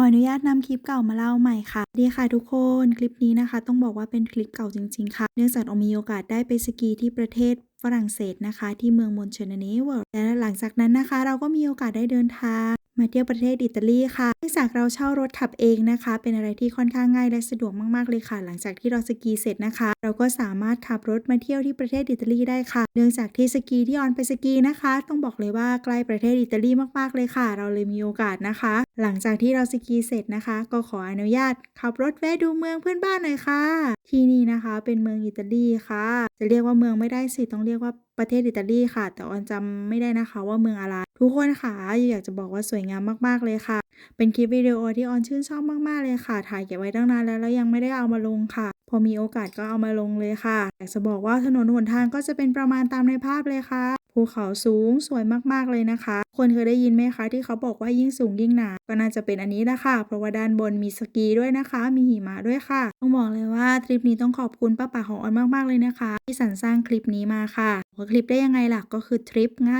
ออนุญาตนำคลิปเก่ามาเล่าใหม่ค่ะสวัสดีค่ะทุกคนคลิปนี้นะคะ ต้องบอกว่าเป็นคลิปเก่าจริงๆค่ะ เนื่องจากอมีโอกาสได้ไปสกีที่ประเทศฝรั่งเศสนะคะ ที่เมืองมอนเชนเนเวอร์และหลังจากนั้นนะคะ เราก็มีโอกาสได้เดินทาง มาเที่ยวประเทศอิตาลีค่ะเนื่องจากเราเช่ารถขับเองนะคะ เป็นอะไรที่ค่อนข้างง่ายและสะดวกมากๆเลยค่ะ หลังจากที่เราสกีเสร็จนะคะ เราก็สามารถขับรถมาเที่ยวที่ประเทศอิตาลีได้ค่ะ เนื่องจากที่สกีที่ออนไปสกีนะคะ ต้องบอกเลยว่าใกล้ประเทศอิตาลีมากๆเลยค่ะ เราเลยมีโอกาสนะคะ หลังจากที่เราสกีเสร็จนะคะ ก็ขออนุญาตขับรถแวะดูเมืองเพื่อนบ้านหน่อยค่ะ ที่นี่นะคะเป็นเมืองอิตาลีค่ะ จะเรียกว่าเมืองไม่ได้สิต้องเรียกว่าประเทศอิตาลีค่ะ แต่ออนจำไม่ได้นะคะว่าเมืองอะไร ทุกคนค่ะอยากจะบอกว่าสวยงามมากๆเลยค่ะ เป็นคลิปวิดีโอที่ออนชื่นชอบมากๆเลยค่ะ ถ่ายเก็บไว้ตั้งนานแล้วแล้วยังไม่ได้เอามาลงค่ะ พอมีโอกาสก็เอามาลงเลยค่ะอยากจะบอกว่าถนนหนทางก็จะเป็นประมาณตามในภาพเลยค่ะ ภูเขาสูงสวยมากๆเลยนะคะ คนเคยได้ยินไหมคะที่เขาบอกว่ายิ่งสูงยิ่งหนา ก็น่าจะเป็นอันนี้แหละค่ะ เพราะว่าด้านบนมีสกีด้วยนะคะ มีหิมะด้วยค่ะ ต้องบอกเลยว่าทริปนี้ต้องขอบคุณป้าป๋าของออนมากๆเลยนะคะ ที่สรรสร้างคลิปนี้มาค่ะว่าคลิปได้ยังไงล่ะก็คือทริปไง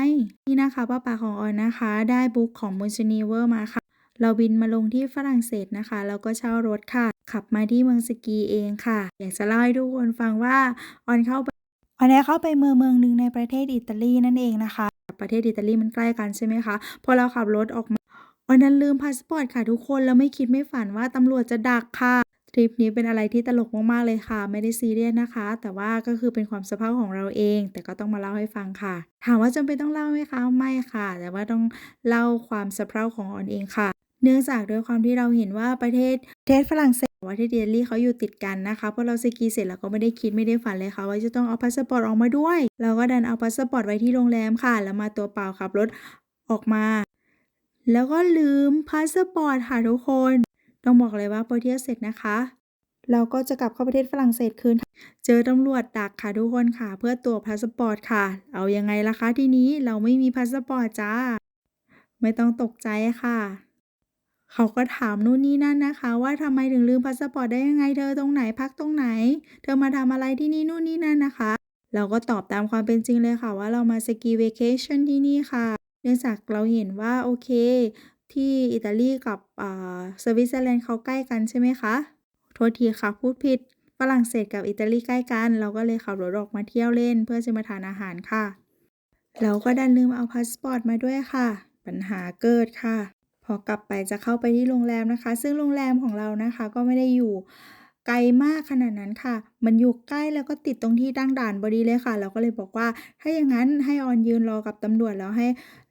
นี่นะคะป้าป๋าของออนนะคะ ได้บุ๊กของมูนชนีเวอร์มาค่ะเราบินมาลงที่ฝรั่งเศสนะคะแล้วก็เช่ารถค่ะ ขับมาที่เมืองสกีเองค่ะ อยากจะเล่าให้ทุกคนฟังว่าออนเข้าไป ออนได้เข้าไปเมืองเมืองหนึ่งในประเทศอิตาลีนั่นเองนะคะ ประเทศอิตาลีมันใกล้กันใช่ไหมคะ พอเราขับรถออกมาออนนั้นลืมพาสปอร์ตค่ะทุกคน แล้วไม่คิดไม่ฝันว่าตำรวจจะดักค่ะ ทริปนี้เป็นอะไรที่ตลกมากๆเลยค่ะ ไม่ได้ซีเรียสนะคะ แต่ว่าก็คือเป็นความสะเพร่าของเราเอง แต่ก็ต้องมาเล่าให้ฟังค่ะ ถามว่าจำเป็นต้องเล่าไหมคะ ไม่ค่ะ แต่ว่าต้องเล่าความสะเพร่าของออนเองค่ะ เนื่องจากด้วยความที่เราเห็นว่าประเทศประเทศฝรั่งเศ สกับประเทศอิตาลีเขาอยู่ติดกันนะคะพอเราสกีเสร็จเราก็ไม่ได้คิดไม่ได้ฝันเลยค่ะว่าจะต้องเอาพาสปอร์ตออกมาด้วย เราก็ดันเอาพาสปอร์ตไว้ที่โรงแรมค่ะ แล้วมาตัวเปล่าขับรถออกมา แล้วก็ลืมพาสปอร์ตค่ะทุกคน ต้องบอกเลยว่าพอเที่ยวเสร็จนะคะเราก็จะกลับเข้าประเทศฝรั่งเศสคืน เจอตำรวจดักค่ะทุกคนค่ะ เพื่อตัวพาสปอร์ตค่ะ เอายังไงล่ะคะทีนี้เราไม่มีพาสปอร์ตจ้า ไม่ต้องตกใจค่ะ เขาก็ถามนู่นนี่นั่นนะคะ ว่าทำไมถึงลืมพาสปอร์ตได้ยังไงเธอตรงไหนพักตรงไหน เธอมาทำอะไรที่นี่นู่นนี่นั่นนะคะ เราก็ตอบตามความเป็นจริงเลยค่ะว่าเรามาสกีเวเคชั่นที่นี่ค่ะ เนื่องจากเราเห็นว่าโอเค ที่อิตาลีกับอ่าสวิตเซอร์แลนด์เขาใกล้กันใช่ไหมคะโทษทีค่ะพูดผิดฝรั่งเศสกับอิตาลีใกล้กัน เราก็เลยขับรถออกมาเที่ยวเล่น เพื่อจะมาทานอาหารค่ะ เราก็ดันลืมเอาพาสปอร์ตมาด้วยค่ะ ปัญหาเกิดค่ะ พอกลับไปจะเข้าไปที่โรงแรมนะคะ ซึ่งโรงแรมของเรานะคะ ก็ไม่ได้อยู่ไกลมากขนาดนั้นค่ะ มันอยู่ใกล้แล้วก็ติดตรงที่ตั้งด่านพอดีเลยค่ะ เราก็เลยบอกว่า ถ้าอย่างนั้นให้ออนยืนรอกับตำรวจแล้วให้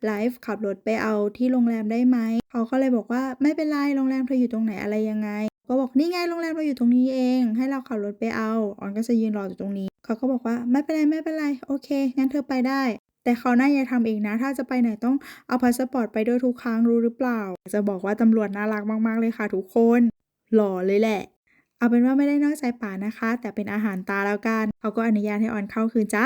ไลฟ์ขับรถไปเอาที่โรงแรมได้ไหม เขาก็เลยบอกว่าไม่เป็นไรโรงแรมเธออยู่ตรงไหนอะไรยังไง ก็บอกนี่ไงโรงแรมเราอยู่ตรงนี้เอง ให้เราขับรถไปเอา ออนก็จะยืนรออยู่ตรงนี้ เขาก็บอกว่าไม่เป็นไรไม่เป็นไรโอเคงั้นเธอไปได้ แต่เขาน่าจะทำเองนะ ถ้าจะไปไหนต้องเอาพาสปอร์ตไปด้วยทุกครั้งรู้หรือเปล่า จะบอกว่าตำรวจน่ารักมากๆเลยค่ะทุกคน หล่อเลยแหละ เอาเป็นว่าไม่ได้นอกใจป่านะคะ แต่เป็นอาหารตาแล้วกัน เขาก็อนุญาตให้ออนเข้าคืนจ้า